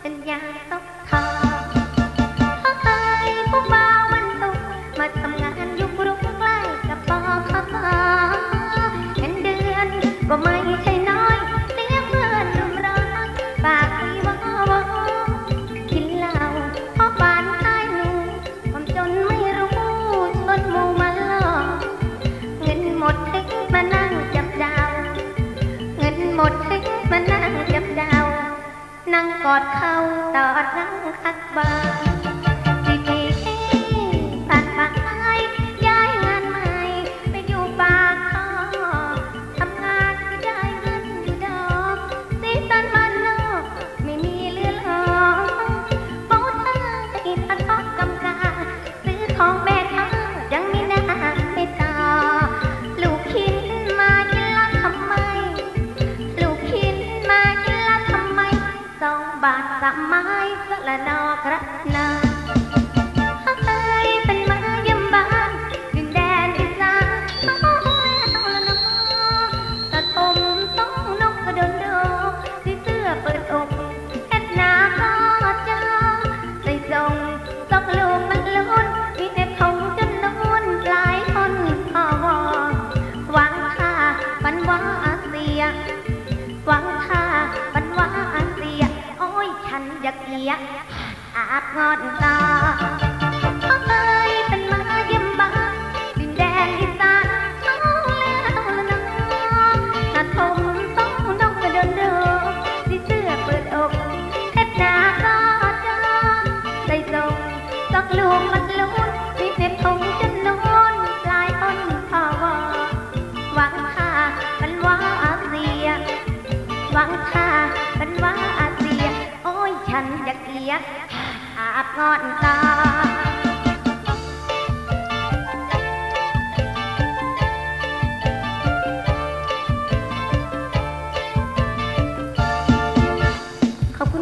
เป็นยางตกทองเอ้ยพวกบ่าวมันตกมาทำงานอยู่กรุงใกล้กับปอเห็นเดือนก็ไม่ใช่น้อยเลี้ยงเพื่อนรุมร้อนปากพี่ว่าว่ากินเหล้าเพราะปานตายหนูความจนไม่รู้ชวนมูมาหลอกเงินหมดทิ้งมานั่งจับดาว เงินหมดทิ้งมานั่งจับดาว นั่งกอดเขาตอดนั่งคัดบา บาทสามไม้สละนอกระนา ฉันอยากเกียอาบงอนตาเอ้ยเป็นมาเยี่ยมบ้านดินแดนอีสานเอาแล้วละน้องตาทมต้องน้องกระโดนโดที่เสื้อเปิดอกเฮ็ดหน้าก็จ้าใส่ทรงตอกลูกมันลุ้นมีเน็บทงจนนูนปลายต้นพอวอหวังค่าบันว่าเสียหวังค่าเป็นว่าอา ฉันจะเกลียดอาบงอนตา